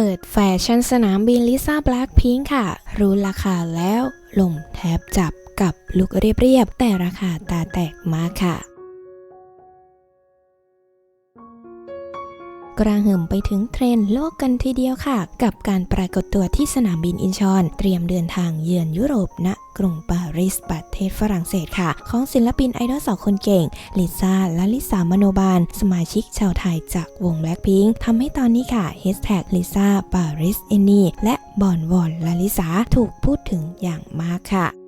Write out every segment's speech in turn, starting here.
ปิดแฟชั่นสนามบินลิซ่าแบล็คพิงค์ค่ะ รู้ราคาแล้วลมแทบจับกับลุกเรียบๆ แต่ราคาตาแตกมากค่ะ กระหึ่มไปถึงเทรนโลกกันทีเดียวค่ะ กับการปรากฏตัวที่สนามบินอินชอน เตรียมเดินทางเยือนยุโรปณกรุงปารีสประเทศฝรั่งเศสค่ะ ของศิลปินไอดอลสาวคนเก่ง ลิซ่า และลิสามโนบาล สมาชิกชาวไทยจากวง Blackpink ทำให้ตอนนี้ค่ะ Hashtag ลิซ่าปาริสเอนี่และบอนวอนลาลิสาถูกพูดถึงอย่างมากค่ะ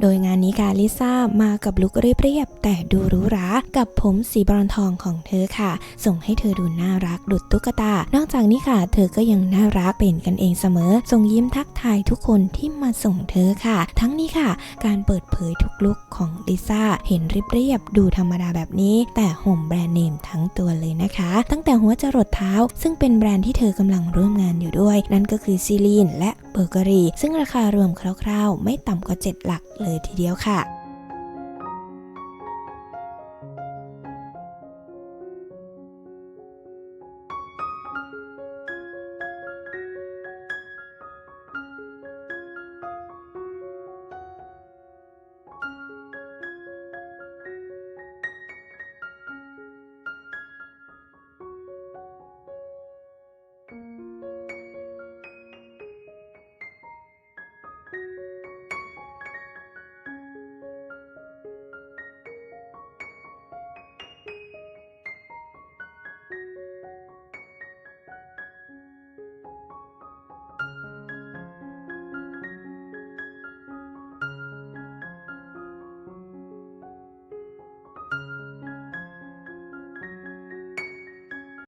โดยงานนี้ค่ะลิซ่ามากับลุคเรียบๆแต่ดูหรูหรากับผมสีบรอนทองของเธอค่ะ ส่งให้เธอดูน่ารักดุดตุ๊กตา นอกจากนี้ค่ะ เธอก็ยังน่ารักเป็นกันเองเสมอ ส่งยิ้มทักทายทุกคนที่มาส่งเธอค่ะ ทั้งนี้ค่ะ การเปิดเผยทุกลุคของลิซ่าเห็นเรียบๆดูธรรมดาแบบนี้ แต่ห่มแบรนด์เนมทั้งตัวเลยนะคะ ตั้งแต่หัวจรดเท้า ซึ่งเป็นแบรนด์ที่เธอกำลังร่วมงานอยู่ด้วย นั่นก็คือซีลีนและ เบเกอรี่ ซึ่งราคารวมคร่าวๆ ไม่ต่ำกว่า 7 หลักเลยทีเดียวค่ะ